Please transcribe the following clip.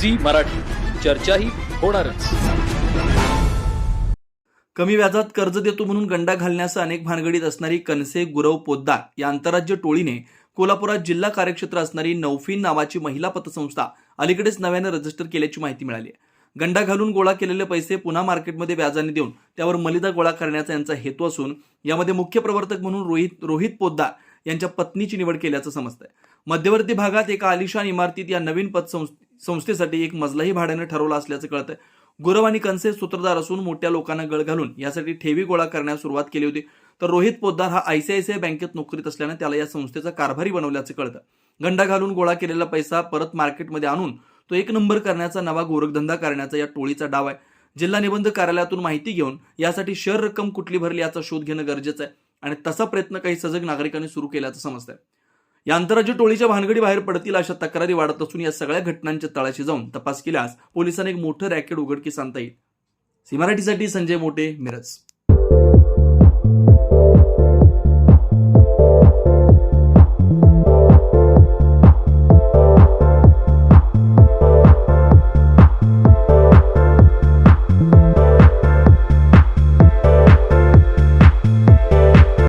Zee Marathi. चर्चाही होणारच. कमी व्याजात कर्ज देतो म्हणून गंडा घालण्यास अनेक भानगडीत असणारी कनसे गुरव पोद्दार या आंतरराज्य टोळीने कोल्हापुरात जिल्हा कार्यक्षेत्र असणारी नौफिन नावाची महिला पतसंस्था अलीकडेच नव्यानं रजिस्टर केल्याची माहिती मिळाली आहे. गंडा घालून गोळा केलेले पैसे पुन्हा मार्केटमध्ये व्याजाने देऊन त्यावर मलिदा गोळा करण्याचा यांचा हेतू असून यामध्ये मुख्य प्रवर्तक म्हणून रोहित रोहित पोद्दार यांच्या पत्नीची निवड केल्याचं समजतंय. मध्यवर्ती भागात एका आलिशान इमारतीत या नवीन पतसंस्थे संस्थेसाठी एक मजलाही भाड्यानं ठरवला असल्याचं कळतंय. गुरव आणि कनसे सूत्रधार असून मोठ्या लोकांना गळ घालून यासाठी ठेवी गोळा करण्यास सुरुवात केली होती. तर रोहित पोद्दार हा आयसीआयसीआय बँकेत नोकरीत असल्यानं त्याला या संस्थेचा कारभारी बनवल्याचं कळतं. गंडा घालून गोळा केलेला पैसा परत मार्केटमध्ये आणून तो एक नंबर करण्याचा नवा गोरखधंदा करण्याचा या टोळीचा डाव आहे. जिल्हा निबंध कार्यालयातून माहिती घेऊन यासाठी शर रक्कम कुठली भरली याचा शोध घेणं गरजेचं आहे. आणि तसा प्रयत्न काही सजग नागरिकांनी सुरू केल्याचं समजतंय. या आंतरराज्य टोळीच्या भानगडी बाहेर पडतील अशा तक्रारी वाढत असून या सगळ्या घटनांच्या तळाशी जाऊन तपास केल्यास पोलिसांनी एक मोठं रॅकेट उघडकीस आणता येईल. सी मराठीसाठी संजय मोठे मिरज.